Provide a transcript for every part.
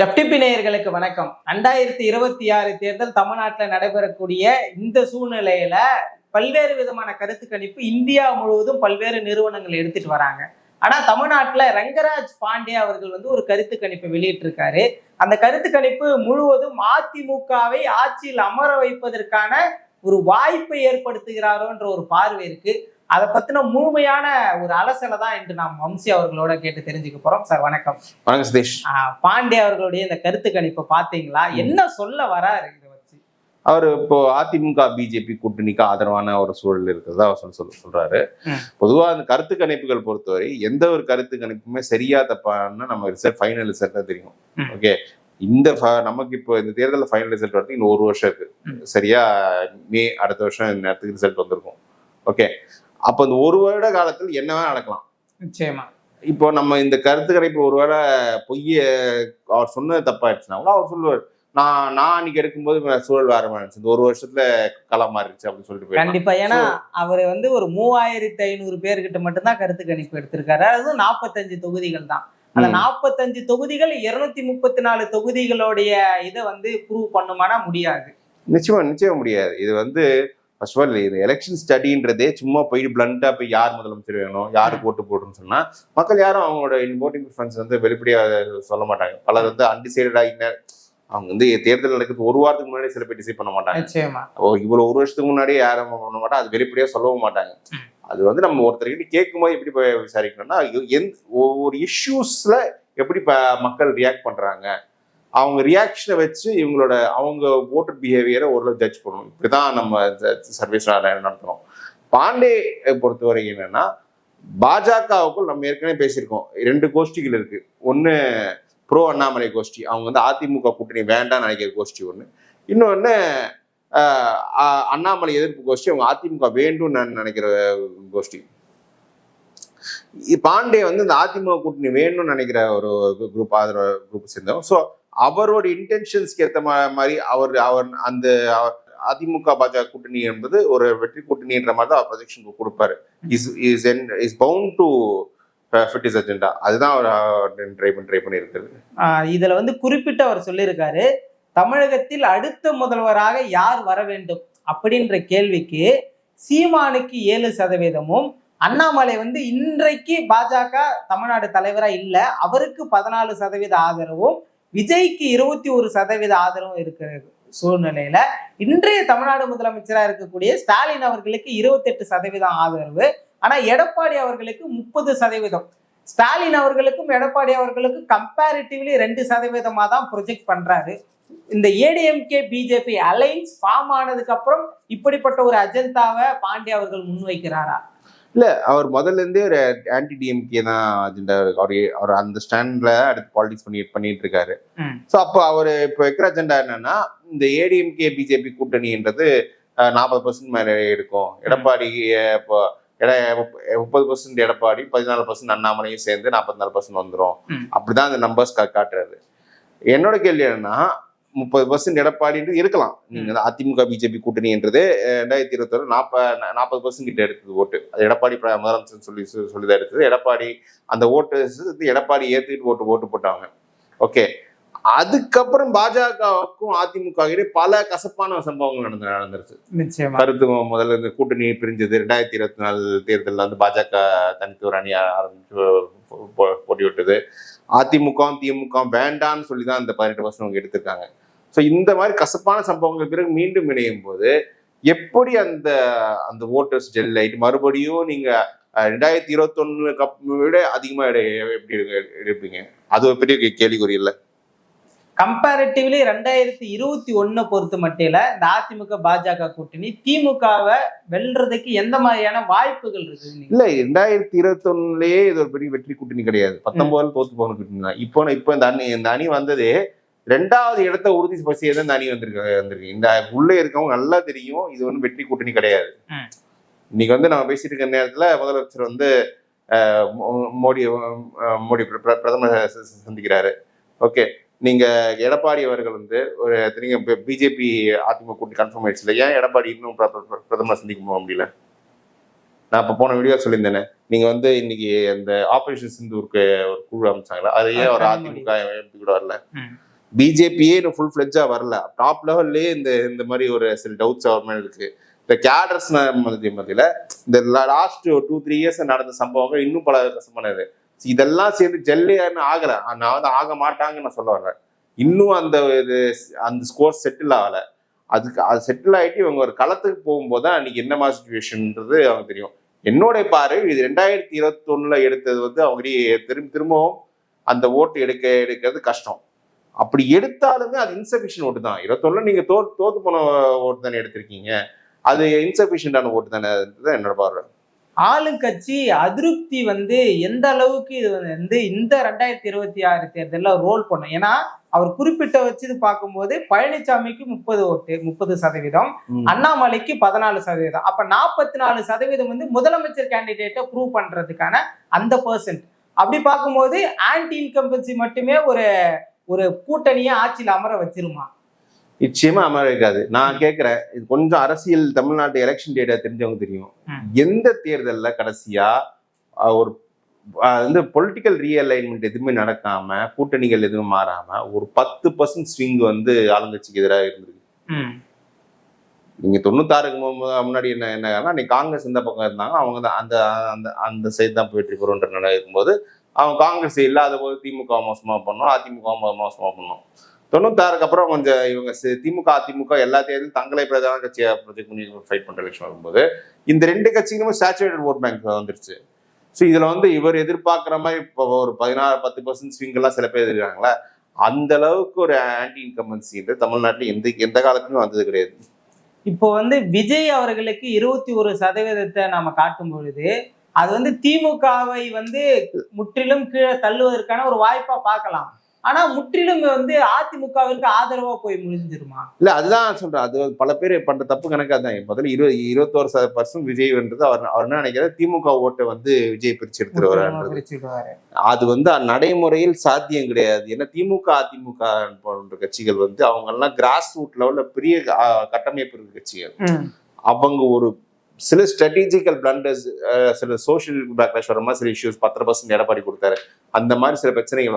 FTP நேயர்களுக்கு வணக்கம். ரெண்டாயிரத்தி இருபத்தி ஆறு தேர்தல் தமிழ்நாட்டில் நடைபெறக்கூடிய இந்த சூழ்நிலையில பல்வேறு விதமான கருத்து கணிப்பு இந்தியா முழுவதும் பல்வேறு நிறுவனங்கள் எடுத்துட்டு வராங்க. ஆனா தமிழ்நாட்டுல ரங்கராஜ் பாண்டே அவர்கள் வந்து ஒரு கருத்து கணிப்பை வெளியிட்டிருக்காரு. அந்த கருத்து கணிப்பு முழுவதும் அதிமுகவை ஆட்சியில் அமர வைப்பதற்கான ஒரு வாய்ப்பை ஏற்படுத்துகிறாரோன்ற ஒரு பார்வை இருக்கு. அதை பத்தின முழுமையான ஒரு அலசலை தான் இன்று நாம் வம்சி அவர்களோட கேட்டு தெரிஞ்சுக்க போறோம். சார் வணக்கம். வணக்கம் சதீஷ். பாண்டே அவர்களுடைய இந்த கருத்து கணிப்பை பாத்தீங்களா என்ன சொல்ல வராரு இதை வச்சு? அவர் இப்போ அதிமுக பிஜேபி கூட்டணிக்கு ஆதரவான ஒரு சூழல் இருக்கிறதா அவர் சொல்ல சொல்ல சொல்றாரு. பொதுவா அந்த கருத்து கணிப்புகள் பொறுத்தவரை எந்த ஒரு கருத்து கணிப்புமே சரியா தப்பான்னு நம்ம ரிசல்ட் ஃபைனல் ரிசல்ட் தான் தெரியும். ஓகே இந்த நமக்கு இப்போ இந்த தேர்தலில் ஃபைனல் ரிசல்ட் வரதுக்கு இன்னும் ஒரு வருஷம் இருக்கு. சரியா? மே அடுத்த வருஷம் நேரத்துக்கு ரிசல்ட் வந்திருக்கும். ஓகே அப்போ இந்த ஒரு வருட காலத்தில் என்ன வேணா நடக்கலாம். நிச்சயமா. இப்போ நம்ம இந்த கருத்து கணிப்பு ஒருவேளை பொய்ய அவர் சொன்னது தப்பாயிடுச்சுன்னா கூட அவர் சொல்லுவார். நான் நான் அன்னைக்கு எடுக்கும்போது சூழல் வேற மாதிரி இருந்துச்சு. இந்த ஒரு வருஷத்துல களம் மாறிடுச்சு அப்படின்னு சொல்லிட்டு. கண்டிப்பா. ஏன்னா அவர் வந்து ஒரு மூவாயிரத்தி ஐநூறு பேர்கிட்ட மட்டும்தான் கருத்து கணிப்பு எடுத்திருக்காரு. அது நாற்பத்தஞ்சு தொகுதிகள் தான். அந்த. நாற்பத்தஞ்சு தொகுதிகள் இருநூத்தி முப்பத்தி நாலு தொகுதிகளுடைய இதை வந்து ப்ரூவ் பண்ணுமானா முடியாது. நிச்சயமா நிச்சயம் முடியாது. இது வந்து ஃபர்ஸ்ட் ஆஃப் ஆல் இது எலெக்ஷன் ஸ்டடின்றதே சும்மா போயிட்டு பிளண்டா போய் யார் முதலமைச்சர் வேணும் யாருக்கு ஓட்டு போடணும்னு சொன்னா மக்கள் யாரும் அவங்களோட ஓட்டிங் ப்ரிஃபரன்ஸ் வந்து வெளிப்படையா சொல்ல மாட்டாங்க. பலர் வந்து அன்டிசைடடா அவங்க வந்து தேர்தல் நடக்கிறது ஒரு வாரத்துக்கு முன்னாடி சில பேர் டிசைட் பண்ண மாட்டாங்க. ஓ இவ்வளவு ஒரு வருஷத்துக்கு முன்னாடியே யாரும் பண்ண மாட்டாங்க அது வெளிப்படையா சொல்லவும் மாட்டாங்க. அது வந்து நம்ம ஒருத்தர்கிட்ட கேட்கும்போது எப்படி போய் விசாரிக்கணும்னா எந் எந்த ஒவ்வொரு இஷ்யூஸில் எப்படி ப- மக்கள் ரியாக்ட் பண்ணுறாங்க அவங்க ரியாக்ஷனை வச்சு இவங்களோட அவங்க ஓட்டர் பிஹேவியரை ஓரளவு ஜட்ஜ் பண்ணணும். இப்படி தான் நம்ம சர்வீஸ் நடத்தணும் பாண்டே பொறுத்தவரை என்னன்னா பாஜகவுக்குள் நம்ம ஏற்கனவே பேசியிருக்கோம். ரெண்டு கோஷ்டிகள் இருக்கு. ஒன்று ப்ரோ அண்ணாமலை கோஷ்டி அவங்க வந்து அதிமுக கூட்டணி வேண்டாம்னு நினைக்கிற கோஷ்டி ஒன்று இன்னொன்று அண்ணாமலை எதிர்ப்பு கோஷ்டி அவங்க அதிமுக வேண்டும் நினைக்கிற கோஷ்டி. பாண்டே வந்து இந்த அதிமுக கூட்டணி வேணும்னு நினைக்கிற ஒரு குரூப் ஆதரவு குரூப் சேர்ந்தவங்க. ஸோ அவரோட இன்டென்ஷன்ஸ்க்கு ஏற்ற மாதிரி அவர் அவர் அந்த அதிமுக பாஜக கூட்டணி என்பது ஒரு வெற்றி கூட்டணின்ற மாதிரி தான் அவர் ப்ரொஜெக்ஷன் கொடுப்பாரு. Is is and is bound to fit is agenda அதுதான் அவர் uh, ட்ரை பண்ணி ட்ரை பண்ணியிருக்கிறது. இதில் இதுல வந்து குறிப்பிட்டு அவர் சொல்லியிருக்காரு. தமிழகத்தில் அடுத்த முதல்வராக யார் வர வேண்டும்? அப்படின்ற கேள்விக்கு சீமானுக்கு ஏழு சதவீதமும் அண்ணாமலை வந்து இன்றைக்கு பாஜக தமிழ்நாடு தலைவரா இல்ல அவருக்கு பதினாலு சதவீத ஆதரவும் விஜய்க்கு இருபத்தி ஒரு சதவீத ஆதரவும் இருக்கிற சூழ்நிலையில இன்றைய தமிழ்நாடு முதலமைச்சரா இருக்கக்கூடிய ஸ்டாலின் அவர்களுக்கு இருபத்தெட்டு சதவீதம் ஆதரவு ஆனா எடப்பாடி அவர்களுக்கு முப்பது சதவீதம். ஸ்டாலின் அவர்களுக்கும் எடப்பாடி அவர்களுக்கும் கம்பேரிட்டிவ்லி ரெண்டு சதவீதமா தான் ப்ரொஜெக்ட் பண்றாரு. இந்த ஏடிஎம்கே பிஜேபி அலைன்ஸ் ஃபார்ம் ஆனதுக்கு அப்புறம் இப்படிப்பட்ட ஒரு அஜெண்டாவை பாண்டே அவர்கள் முன்வைக்கிறாரா? இல்ல அவர் முதல்ல இருந்தே ஒரு ஆன்டி டிஎம்கே தான் அஜெண்டா அவர் அவர் அந்த ஸ்டாண்ட்ல அடுத்து பாலிடிக்ஸ் பண்ணி பண்ணிட்டு இருக்காரு. ஸோ அப்போ அவர் இப்போ வைக்கிற அஜெண்டா என்னன்னா இந்த ஏடிஎம்கே பிஜேபி கூட்டணின்றது நாற்பது பர்சன்ட் மேலே இருக்கும். எடப்பாடி இப்போ எட முப்பது பர்சன்ட் எடப்பாடி பதினாலு பர்சன்ட் அண்ணாமலையும் சேர்ந்து நாற்பத்தி நாலு பர்சன்ட் வந்துடும். அப்படிதான் அந்த நம்பர்ஸ் காட்டுறாரு என்னோட கேள்வி என்னன்னா முப்பது பர்சன்ட் எடப்பாடின்றது இருக்கலாம். நீங்க அதிமுக பிஜேபி கூட்டணின்றது ரெண்டாயிரத்தி இருபத்தொரு நாற்பது நாற்பது பர்சன்ட் கிட்ட எடுத்தது ஓட்டு. அது எடப்பாடி முதலமைச்சர் சொல்லி சொல்லி- சொல்லிதான் எடுத்தது எடப்பாடி அந்த ஓட்டு எடப்பாடி ஏத்துக்கிட்டு ஓட்டு ஓட்டு போட்டாங்க. ஓகே. அதுக்கப்புறம் பாஜகவுக்கும் அதிமுக இடையே பல கசப்பான சம்பவங்கள் நடந்து நடந்துருச்சு. நிச்சயமா. கருத்து முதல்ல இந்த கூட்டணி பிரிஞ்சது. ரெண்டாயிரத்தி இருபத்தி நாலு தேர்தலில் வந்து பாஜக தனித்து ஒரு அணி ஆரம்பிச்சு போ- போ- போட்டி விட்டது. அதிமுக திமுக வேண்டான்னு சொல்லி தான் அந்த பதினெட்டு வருஷம் அவங்க எடுத்திருக்காங்க. ஸோ இந்த மாதிரி கசப்பான சம்பவங்கள் பிறகு மீண்டும் இணையும் போது எப்படி அந்த அந்த ஓட்டர்ஸ் ஜெல் ஆயிட்டு மறுபடியும் நீங்க அஹ், ரெண்டாயிரத்தி இருபத்தொன்னு கப் விட அதிகமா எப்படி எடுப்பீங்க? அது ஒரு பெரிய கேள்விக்குறி இல்ல. கம்பேரிட்டிவ்லி ரெண்டாயிரத்தி இருபத்தி ஒண்ணு பொறுத்த மட்டில இந்த அதிமுக பாஜக கூட்டணி திமுகவை வெல்றதுக்கு எந்த மாதிரியான வாய்ப்புகள் இருக்கு இல்ல ரெண்டாயிரத்தி இருபத்தொன்னுலயே இது ஒரு பெரிய வெற்றி கூட்டணி கிடையாது. பத்தொன்பதுல தோத்து போன கூட்டணி தான். இப்போ இப்போ இந்த அணி இந்த அணி வந்ததே ரெண்டாவது இடத்த உறுதி செய்ய தான் இந்த அணி வந்திருக்கு வந்திருக்கு. இந்த உள்ளே இருக்கவங்க நல்லா தெரியும் இது வந்து வெற்றி கூட்டணி கிடையாது. இன்னைக்கு வந்து நம்ம பேசிட்டு இருக்க நேரத்துல முதலமைச்சர் வந்து மோடி மோடி பிர- பிர- பிரதமர் சந்திக்கிறாரு. ஓகே. நீங்க எடப்பாடி அவர்கள் வந்து ஒரு நீங்க பிஜேபி அதிமுக கூட்டணி கன்ஃபார்ம் ஆயிடுச்சுல ஏன் எடப்பாடி இன்னும் பிர- பிர- பிரதமர் சந்திக்க போக முடியல. நான் இப்போ போன வீடியோ சொல்லியிருந்தேனே. நீங்க வந்து இன்னைக்கு இந்த ஆபரேஷன் சிந்தூருக்கு ஒரு குழு அமைச்சாங்களா அது ஏன் ஒரு அதிமுக கூட வரல. பிஜேபியே இன்னும் ஃபுல் ஃபிளெஜ்ஜா வரல. டாப் லெவல்லே இந்த இந்த மாதிரி ஒரு சில டவுட்ஸ் அவர் மேல இருக்கு. இந்த கேடர்ஸ் மத்தியில இந்த லாஸ்ட் டூ த்ரீ இயர்ஸ் நடந்த சம்பவங்கள் இன்னும் பல கசமானது இதெல்லாம் சேர்ந்து ஜெல்லியான்னு ஆகலை. நான் வந்து ஆக மாட்டாங்கன்னு நான் சொல்ல வர்றேன். இன்னும் அந்த இது அந்த ஸ்கோர் செட்டில் ஆகலை. அதுக்கு அது செட்டில் ஆகிட்டு இவங்க ஒரு களத்துக்கு போகும்போது தான் அன்னைக்கு என்ன மாதிரி சுச்சுவேஷன்ன்றது அவங்க தெரியும். என்னோட பார்வை இது ரெண்டாயிரத்தி இருபத்தொன்னுல எடுத்தது வந்து அவங்க திரும்ப திரும்பவும் அந்த ஓட்டு எடுக்க எடுக்கிறது கஷ்டம். அப்படி எடுத்தாலுமே அது இன்சபிஷியன்ட் ஓட்டு தான். இருபத்தொன்னுல நீங்கள் தோ தோத்து போன ஓட்டு தானே எடுத்திருக்கீங்க. அது இன்சபிஷியன்டான ஓட்டு தானே என்னோட பார்வை. ஆளுங்கட்சி அதிருப்தி வந்து எந்த அளவுக்கு இது வந்து இந்த ரெண்டாயிரத்தி இருபத்தி ஆறு தேர்தலில் ரோல் பண்ணும்? ஏன்னா அவர் குறிப்பிட்ட வச்சு பார்க்கும்போது பழனிசாமிக்கு முப்பது ஓட்டு முப்பது சதவீதம் அண்ணாமலைக்கு பதினாலு சதவீதம். அப்ப நாற்பத்தி நாலு சதவீதம் வந்து முதலமைச்சர் கேண்டிடேட்டை ப்ரூவ் பண்றதுக்கான அந்த பர்சன்ட் அப்படி பார்க்கும்போது ஆன்டி இன்கம்பன்சி மட்டுமே ஒரு ஒரு கூட்டணியை ஆட்சியில் அமர வச்சிருமா? நிச்சயமா அமர இருக்காது நான் கேட்கிறேன் இது கொஞ்சம் அரசியல் தமிழ்நாட்டு எலெக்ஷன் டேட்டா தெரிஞ்சவங்க தெரியும். எந்த தேர்தல்ல கடைசியா ஒரு வந்து பொலிட்டிக்கல் ரீஅலைன்மெண்ட் எதுவுமே நடக்காம கூட்டணிகள் எதுவும் மாறாம ஒரு பத்து பர்சன்ட் ஸ்விங் வந்து ஆளுங்கட்சிக்கு எதிராக இருந்திருக்கு. நீங்க தொண்ணூத்தாறுக்கு முன்னாடி என்ன என்னன்னா நீ காங்கிரஸ் இந்த பக்கம் இருந்தாங்க அவங்க தான் அந்த அந்த அந்த சைடு தான் வெற்றி பெறுன்ற நிலை இருக்கும்போது அவங்க காங்கிரஸ் இல்லாத போது திமுக மோசமா பண்ணோம் அதிமுக மோசமா பண்ணோம். தொண்ணூத்தாறுக்கு அப்புறம் கொஞ்சம் இவங்க திமுக அதிமுக எல்லா தேர்தலும் தங்களை பிரதான கட்சியை ப்ரொஜெக்ட் பண்ணி ஃபைட் பண்ணுற எலெக்ஷன் வரும்போது இந்த ரெண்டு கட்சிகளுமே சேச்சுரேட்டட் ஓட் பேங்க் வந்துருச்சு. ஸோ இதில் வந்து இவர் எதிர்பார்க்குற மாதிரி இப்போ ஒரு பதினாறு பத்து பர்சன்ட் ஸ்விங்கெல்லாம் சில பேர் இருக்காங்களா அந்த அளவுக்கு ஒரு ஆன்டி இன்கம்பன்சி தமிழ்நாட்டில் எந்த எந்த காலத்துலையும் வந்தது கிடையாது. இப்போ வந்து விஜய் அவர்களுக்கு இருபத்தி ஒரு சதவீதத்தை நாம காட்டும் பொழுது அது வந்து திமுகவை வந்து முற்றிலும் கீழே தள்ளுவதற்கான ஒரு வாய்ப்பா பார்க்கலாம். ஆனா முற்றிலும் வந்து அதிமுகவிற்கு ஆதரவா போய் முடிஞ்சிருமா இல்ல அதுதான் சொல்றேன். அது பல பேர் பண்ற தப்பு கணக்கா தான் முதல்ல இருபது இருபத்தோரு பர்சன்ட் விஜய்ன்றது அவர் அவர் என்ன நினைக்கிறார்? திமுக ஓட்டை வந்து விஜய் பிரிச்சு பிரிச்சுடுவாரு அது வந்து நடைமுறையில் சாத்தியம் கிடையாது. ஏன்னா திமுக அதிமுக போன்ற கட்சிகள் வந்து அவங்க எல்லாம் கிராஸ் ரூட் லெவல்ல பெரிய கட்டமைப்பு இருக்க கட்சிகள். அவங்க ஒரு சில ஸ்ட்ராட்டஜிக்கல் பிளண்டர்ஸ் சில சோஷியல் பேக்லாஷ் வர மாதிரி சில இஷ்யூஸ் பத்தரை பர்சன்ட் எடப்பாடி கொடுத்தாரு. அந்த மாதிரி சில பிரச்சனைகள்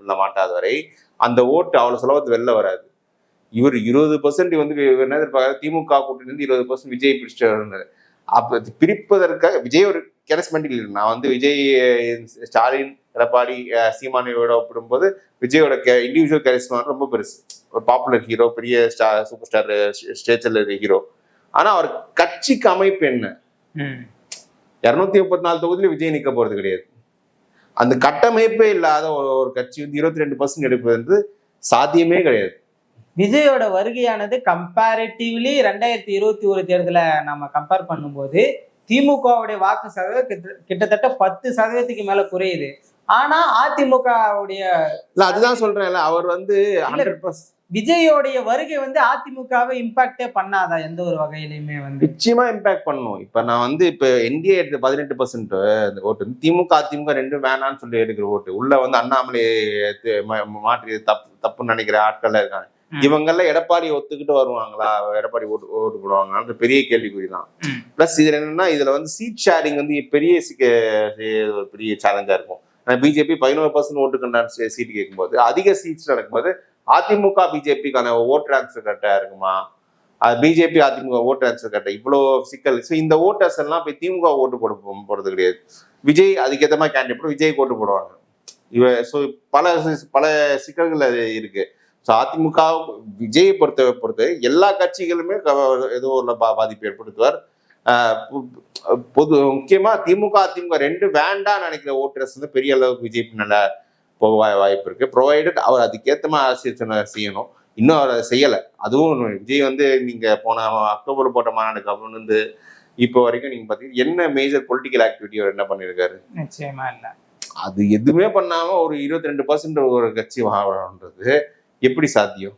உள்ள மாட்டாத வரை அந்த ஓட்டு அவ்வளோ சுலபத்து வெளில வராது. இவர் இருபது பர்சன்ட் வந்து என்ன எதிர்பார்க்கறாரு? திமுக கூட்டணி இருபது பர்சன்ட் விஜய் பிடிச்சிட்டு அப்போ பிரிப்பதற்காக விஜய் ஒரு கெரஸ்மெண்ட் இல்லை நான் வந்து விஜய் ஸ்டாலின் எடப்பாடி சீமானியோட ஒப்பிடும்போது விஜயோட இண்டிவிஜுவல் கரிஸ்மா ரொம்ப பெருசு. ஒரு பாப்புலர் ஹீரோ பெரிய ஸ்டா சூப்பர் ஸ்டார் ஸ்டேஜில் ஹீரோ ஆனா அவர் கட்சிக்கு அமைப்பு என்ன? இருநூத்தி முப்பத்தி நாலு தொகுதியில விஜய் நிக்க போறது கிடையாது. அந்த கட்டமைப்பே இல்லாத ஒரு ஒரு கட்சி வந்து இருபத்தி ரெண்டு பர்சன்ட் எடுப்பது வந்து சாத்தியமே கிடையாது. விஜயோட வருகையானது கம்பேரிட்டிவ்லி ரெண்டாயிரத்தி இருபத்தி ஒரு தேர்தலை நம்ம கம்பேர் பண்ணும்போது திமுகவுடைய வாக்கு சதவீதம் கிட்ட- கிட்டத்தட்ட பத்து சதவீதத்துக்கு மேல குறையுது. ஆனா அதிமுகவுடைய இல்ல அதுதான் சொல்றேன்ல அவர் வந்து ஹண்ட்ரட் பர்சன்ட் விஜயோடைய வருகை வந்து அதிமுகவை இம்பாக்டே பண்ணாதா? எந்த ஒரு வகையிலுமே வந்து. நிச்சயமா இம்பாக்ட் பண்ணும். இப்ப நான் வந்து இப்ப என்டிஏ எடுத்த பதினெட்டு பர்சன்ட் அந்த ஓட்டு வந்து திமுக அதிமுக ரெண்டும் வேணாம்னு சொல்லி எடுக்கிற ஓட்டு. உள்ள வந்து அண்ணாமலை மாற்றி தப்பு தப்புன்னு நினைக்கிற ஆட்கள் இருக்காங்க. இவங்கெல்லாம் எடப்பாடி ஒத்துக்கிட்டு வருவாங்களா? எடப்பாடி ஓட்டு ஓட்டு போடுவாங்களான்ற பெரிய கேள்விக்குறி தான் ம். பிளஸ் இதுல என்னன்னா இதுல வந்து சீட் ஷேரிங் வந்து பெரிய ஒரு பெரிய சேலஞ்சா இருக்கும். பிஜேபி பதினோரு பர்சன்ட் ஓட்டு கண்டான சீட் கேட்கும்போது அதிக சீட்ஸ் நடக்கும்போது அதிமுக பிஜேபிக்கான ஓட் டிரான்ஸ்ஃபர் கரெக்டா இருக்குமா? அது பிஜேபி அதிமுக ஓட் டிரான்ஸ்ஃபர் கட்ட இவ்வளோ சிக்கல். ஸோ இந்த ஓட்டர்ஸ் எல்லாம் போய் திமுக ஓட்டு போட போகிறது கிடையாது. விஜய் அதுக்கேற்ற மாதிரி கேண்டிடேட் விஜய் ஓட்டு போடுவாங்க. இவ ஸோ பல பல சிக்கல்கள் அது இருக்கு. ஸோ அதிமுக விஜயை பொறுத்த பொறுத்த எல்லா கட்சிகளுமே ஏதோ ஒரு பா- பாதிப்பு ஏற்படுத்துவார். பொது முக்கியமா திமுக அதிமுக ரெண்டு வேண்டாம் நினைக்கிற ஓட்டர்ஸ் வந்து பெரிய அளவுக்கு விஜய் நல்லா போக வாய்- வாய்ப்பு இருக்கு ப்ரொவைடட் அவர் அதுக்கேற்ற மாதிரி சொன்ன- செய்யணும். இன்னும் அவர் அதை செய்யலை. அதுவும். விஜய் வந்து நீங்க போன அக்டோபர் போட்ட மாநாடுக்கு அப்புறம் வந்து இப்போ வரைக்கும் நீங்க பாத்தீங்கன்னா என்ன மேஜர் பொலிட்டிக்கல் ஆக்டிவிட்டி அவர் என்ன பண்ணியிருக்காரு நிச்சயமா இல்ல. அது எதுவுமே பண்ணாம ஒரு இருபத்தி ரெண்டு பர்சன்ட் ஒரு கட்சி வாழன்றது எப்படி சாத்தியம்?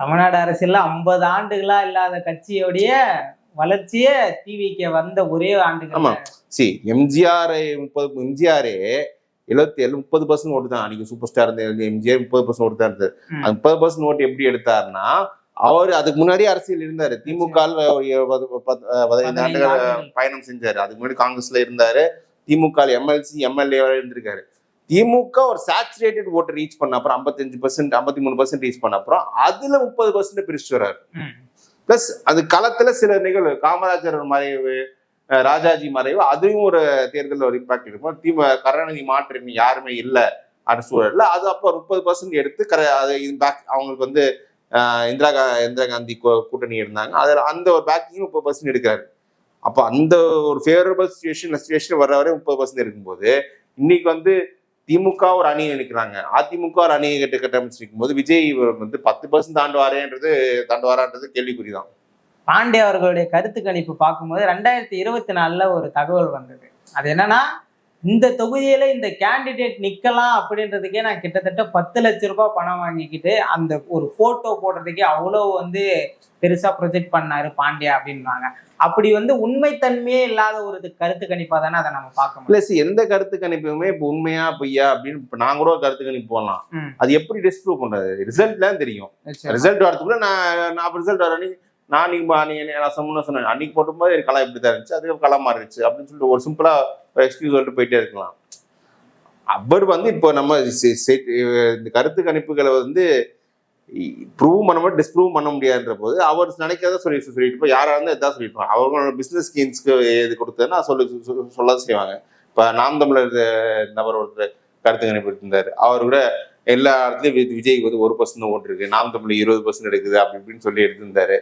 தமிழ்நாடு அரசியல்ல ஐம்பது ஆண்டுகளா இல்லாத கட்சியோடைய வளர்ச்சியே டிவிக்கு வந்த ஒரே ஆண்டுகள். ஆமா. சி எம்ஜிஆர் முப்பது எம்ஜிஆரே எழுபத்தி ஏழு முப்பது பர்சன்ட் ஓட்டு தான். அன்னைக்கு சூப்பர் ஸ்டார் எம்ஜிஆர் முப்பது பர்சன்ட் ஓட்டு தான் இருந்தது. அந்த முப்பது பர்சன்ட் ஓட்டு எப்படி எடுத்தாருன்னா அவர் அதுக்கு முன்னாடி அரசியல் இருந்தாரு. திமுக பதினைந்து ஆண்டுகள். பயணம் செஞ்சாரு. அதுக்கு முன்னாடி காங்கிரஸ்ல இருந்தாரு. திமுக எம்எல்சி எம்எல்ஏ இருந்திருக்காரு. திமுக ஒரு சேச்சுரேட்டட் ஓட்டை ரீச் பண்ண அப்புறம் ஐம்பத்தஞ்சு பர்சன்ட் ஐம்பத்தி மூணு பர்சன்ட் ரீச் பண்ண அப்புறம் அதுல முப்பது பர்சன்ட் பிரிச்சு வர்றாரு. பிளஸ் அது களத்துல சில நிகழ்வு. காமராஜர் மறைவு ராஜாஜி மறைவு அதுவும் ஒரு தேர்தலில் ஒரு இம்பாக்ட் இருக்கும். திமுக கருணாநிதி மாற்று யாருமே இல்லை அப்படின்னு சூழல்ல. அது அப்போ முப்பது பர்சன்ட் எடுத்து கர அது பேக் அவங்களுக்கு வந்து இந்திரா கா இந்திரா காந்தி கூட்டணி இருந்தாங்க. அதில் அந்த ஒரு பேக்கிங் முப்பது பர்சன்ட் எடுக்கிறாரு. அப்போ அந்த ஒரு ஃபேவரபிள் சுச்சுவேஷன் சுச்சுவேஷன் வர வரை முப்பது பர்சன்ட் இருக்கும்போது இன்னைக்கு வந்து திமுக ஒரு அணியை நிற்கிறாங்க அதிமுக ஒரு அணியை கட்ட கட்டமைச்சிருக்கும் போது விஜய் வந்து பத்து பர்சன்ட் தாண்டுவாரேன்றது தாண்டுவாரான்றது கேள்விக்குறிதான். பாண்டே அவர்களுடைய கருத்து கணிப்பு பார்க்கும்போது ரெண்டாயிரத்தி இருபத்தி நாலுல ஒரு தகவல் வந்தது. அது என்னன்னா இந்த தொகுதியில இந்த கேண்டிடேட் நிக்கலாம் அப்படின்றதுக்கே நான் கிட்டத்தட்ட பத்து லட்ச ரூபாய் பணம் வாங்கிக்கிட்டு அந்த ஒரு போட்டோ போடுறதுக்கே அவ்வளோ வந்து பெருசா ப்ரொஜெக்ட் பண்ணாரு பாண்டியா அப்படின்றாங்க அப்படி வந்து உண்மைத்தன்மையே இல்லாத ஒரு கருத்து கணிப்பா தானே அதை நம்ம பார்க்க முடியும். பிளஸ் எந்த கருத்து கணிப்புமே இப்போ உண்மையா பொய்யா அப்படின்னு இப்ப நான் கூட ஒரு கருத்து கணிப்பு போடலாம். அது எப்படி டிஸ்ப்ரூவ் பண்றது? ரிசல்ட் தான் தெரியும். ரிசல்ட் வரதுக்குள்ள நான் நான் ரிசல்ட் வர அன்னைக்கு நான் அன்னைக்கு நீ என்ன- நான் சொன்ன சொன்னேன். அன்னைக்கு போட்டும்போது எனக்கு களம் இப்படி தான் இருந்துச்சு. அதுக்கு களம் மாறிடுச்சு அப்படின்னு சொல்லிட்டு ஒரு சிம்பிளா எக்ஸ்கியூஸ் சொல்லிட்டு போயிட்டே இருக்கலாம். அவர் வந்து இப்போ நம்ம இந்த கருத்து கணிப்புகளை வந்து ப்ரூவ் பண்ண முடியும் டிஸ்ப்ரூவ் பண்ண முடியாதுன்ற போது அவர் நினைக்கிறத சொல்லி சொல்லிட்டு இப்போ யாராக இருந்தால் இதான் சொல்லியிருப்பாங்க அவங்களோட பிஸ்னஸ் ஸ்கீம்ஸ்க்கு எது கொடுத்ததுன்னா சொல்லி சொல்ல செய்வாங்க. இப்போ நாம் தமிழர் நபர் ஒருத்தர் கருத்து கணிப்பு இருந்தார் அவர் கூட எல்லா இடத்துலயும் வி- விஜய் வந்து ஒரு பர்சன்ட் ஓட்டு இருக்கு. நாம் தமிழ் இருபது பர்சன்ட் எடுக்குது அப்படி இப்படின்னு சொல்லி எடுத்திருந்தாரு.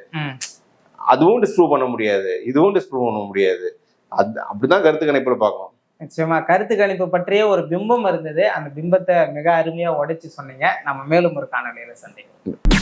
அதுவும் டிஸ்ப்ரூவ் பண்ண முடியாது. இதுவும் டிஸ்ப்ரூவ் பண்ண முடியாது. அது அப்படிதான் கருத்து கணிப்புல பார்க்கணும். நிச்சயமா. கருத்து கணிப்பு பற்றிய ஒரு பிம்பம் இருந்தது. அந்த பிம்பத்தை மிக அருமையா உடைச்சு சொன்னீங்க. நம்ம மேலும் ஒரு காணொலியில சந்திப்போம்.